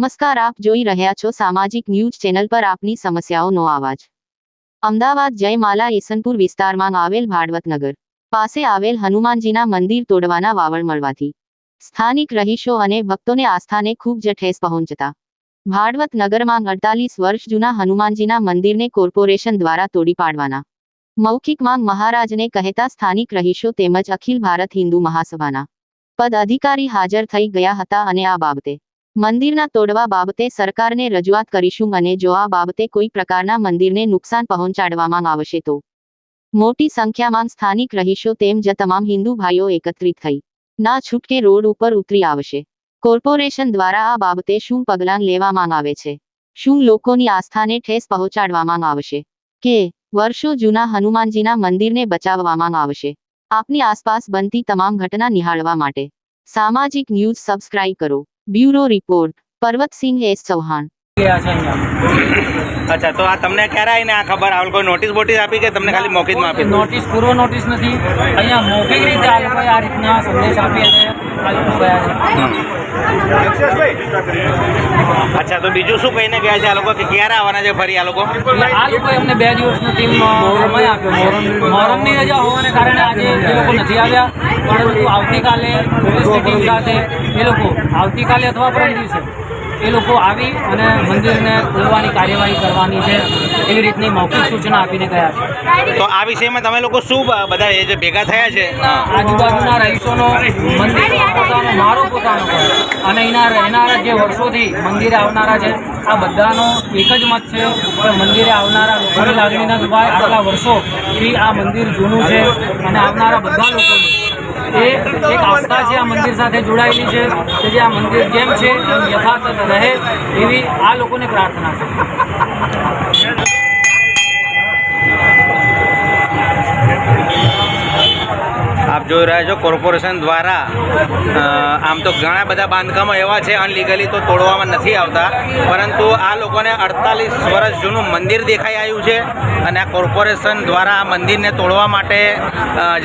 નમસ્કાર, આપ જોઈ રહ્યા છો સામાજિક ન્યૂઝ ચેનલ પર આપની સમસ્યાઓનો અવાજ અમદાવાદ જયમાલા ઈસનપુર વિસ્તારમાં આવેલ ભાડવતનગર પાસે આવેલ હનુમાનજીના મંદિર તોડવાના વાવડ મળવાથી સ્થાનિક રહીશો અને ભક્તોને આસ્થાને ખૂબ જ ઠેસ પહોંચતા ભાડવત નગરમાં અડતાલીસ વર્ષ જૂના હનુમાનજીના મંદિરને કોર્પોરેશન દ્વારા તોડી પાડવાના મૌખિક માંગ મહારાજને કહેતા સ્થાનિક રહીશો તેમજ અખિલ ભારત હિન્દુ મહાસભાના પદ અધિકારી હાજર થઈ ગયા હતા અને આ બાબતે મંદિરના તોડવા બાબતે સરકારને રજૂઆત કરીશું અને જો આ બાબતે કોઈ પ્રકારના મંદિરને નુકસાન પહોંચાડવામાં આવશે તો. મોટી સંખ્યામાં સ્થાનિક રહીશો તેમ જ તમામ હિન્દુ ભાઈઓ એકત્રિત થઈ. ના છૂટકે રોડ ઉપર ઉતરી આવશે. કોર્પોરેશન દ્વારા આ બાબતે શું પગલાં લેવામાં આવે છે? શું લોકોની આસ્થાને ઠેસ પહોંચાડવામાં આવશે? કે વર્ષો જૂના હનુમાનજીના મંદિરને બચાવવામાં આવશે? આપની આસપાસ બનતી તમામ ઘટના નિહાળવા માટે. સામાજિક ન્યૂઝ સબસ્ક્રાઇબ કરો. Bureau report Parvatsinh S Chauhan. અચ્છા તો આ તમને ક્યારે આવીને આ ખબર? આ કોઈ નોટિસ બોટિસ આપી કે તમને ખાલી મૌખિકમાં આપી નોટિસ પૂર્વ નોટિસ નથી. અહીંયા મૌખિક રીતે આ લોકોએ આ રીતના સંદેશ આપી અને અચ્છા, તો બીજું શું કહીને ગયા છે આ લોકો કે ક્યારે આવવાના છે ફરી આ લોકો? આ લોકો એમને બે દિવસનો ટીમ સમય આપ્યો મોહરમની રજા હોવાને કારણે આજે એ લોકો નથી આવ્યા પરંતુ આવતીકાલે પોલીસની ટીમ સાથે એ લોકો આવતીકાલે અથવા પરમ દિવસે. એ લોકો આવી અને મંદિરને ખોલવાની કાર્યવાહી કરવાની છે એવી રીતની મૌખિક સૂચના આપીને ગયા છે. તો આ વિષયમાં તમે લોકો શું બધા એ જે ભેગા થયા છે. આજુબાજુના રહીશોનો મંદિર પોતાનો મારો પોતાનો અને એના રહેનારા જે વર્ષોથી મંદિરે આવનારા છે આ બધાનો એક જ મત છે કે મંદિરે આવનારા લોકોની લાગણીના દુભાઈ આટલા વર્ષોથી આ મંદિર જૂનું છે અને આવનારા બધા લોકોની. એ એક આસ્થા છે, આ મંદિર સાથે જોડાયેલી છે. કે જે આ મંદિર જેમ છે એમ યથાર્થ રહે એવી આ લોકોને પ્રાર્થના છે. જોઈ રહ્યા છો કોર્પોરેશન દ્વારા આમ તો ઘણા બધા બાંધકામો એવા છે અનલીગલી તો તોડવામાં નથી આવતા, પરંતુ આ લોકોને અડતાલીસ વર્ષ જૂનું મંદિર દેખાઈ આવ્યું છે અને આ કોર્પોરેશન દ્વારા આ મંદિરને તોડવા માટે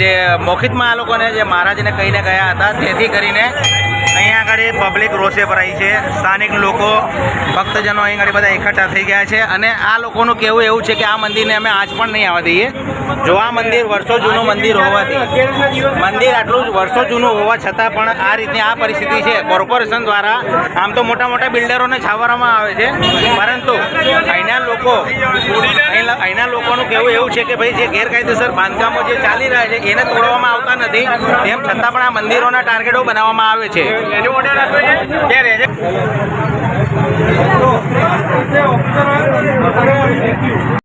જે મોખિતમાં આ લોકોને, જે મહારાજને કહીને ગયા હતા, તેથી કરીને આગળ પબ્લિક રોષે ભરાઈ છે. સ્થાનિક લોકો, ભક્તજનો અહીં આગળ બધા એકઠા થઈ ગયા છે અને આ લોકોનું કહેવું એવું છે કે આ મંદિરને અમે આજ પણ નહીં આવવા દઈએ. જો આ મંદિર વર્ષો જૂનું મંદિર હોવાથી, મંદિર આટલું વર્ષો જૂનું હોવા છતાં પણ આ રીતની આ પરિસ્થિતિ છે. કોર્પોરેશન દ્વારા આમ તો મોટા મોટા બિલ્ડરોને છાવવામાં આવે છે. પરંતુ અહીંના લોકો, અહીંના લોકોનું કહેવું એવું છે કે ભાઈ, જે ગેરકાયદેસર બાંધકામો જે ચાલી રહ્યા છે, એને તોડવામાં આવતા નથી. તેમ છતાં પણ આ મંદિરોના ટાર્ગેટો બનાવવામાં આવે છે. છે?